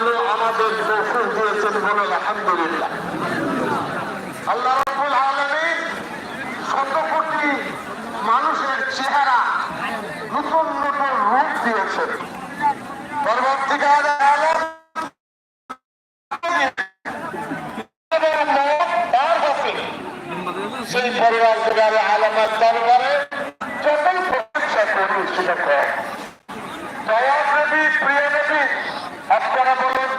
বলে আলহামদুলিল্লাহ। আল্লাহ শত কোটি মানুষের চেহারা নতুন নতুন রূপ দিয়েছেন। আলম সেই পরিবার আলামার দরবারে যতই করি সেটা নবী, প্রিয় নবী আপনারা বলুন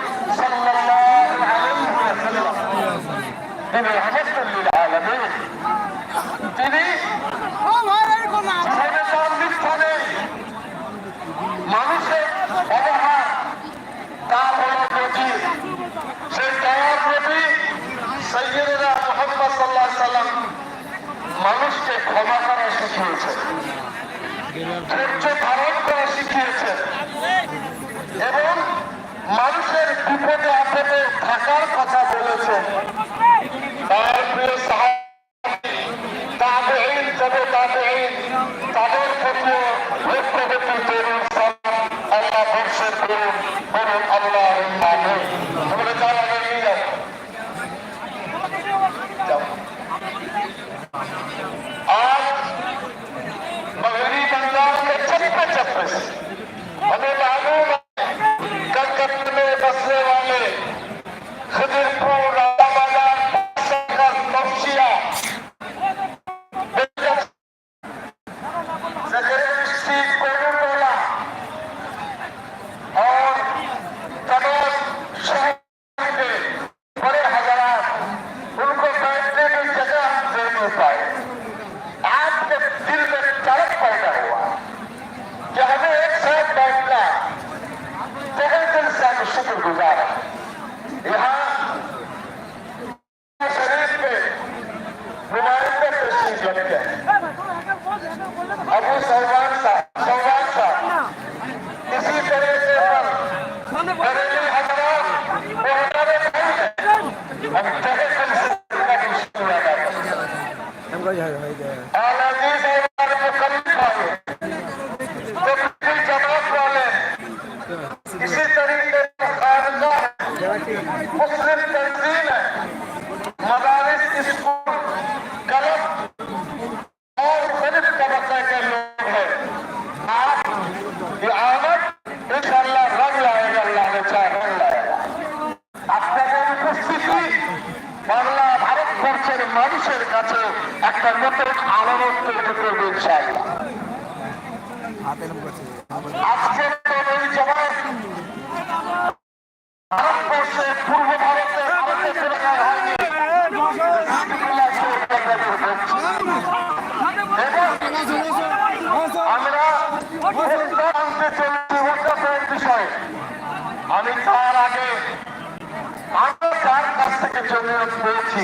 তিনি তার মানুষের অবহার, তার হল নজির সেই দয়ার নবী সৈয়দরা মোহাম্মদ সাল্লাহ মানুষকে ক্ষমা করা শিখিয়েছেন। ধৈর্য ধারণ করা শিখিয়েছেন। থাকার কথা বলেছেন। ভারতবর্ষের মানুষের কাছে একটা নতুন আলোড়ন তৈরি করবে ইনশাআল্লাহ আজকে তো এই জবাব ভারতবর্ষে পূর্ব ভারতে ভারতে তুলনা হয়নি আমরা আমি তার আগে আমরা তার কাছ থেকে জমিয়ত পেয়েছি।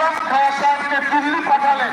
আকরাম খাওয়া সাহেবকে দিল্লি পাঠালেন।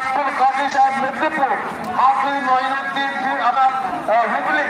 মেদিনীপুর হাফিজ মহিনুদ্দিন আমার আহ, হুগলি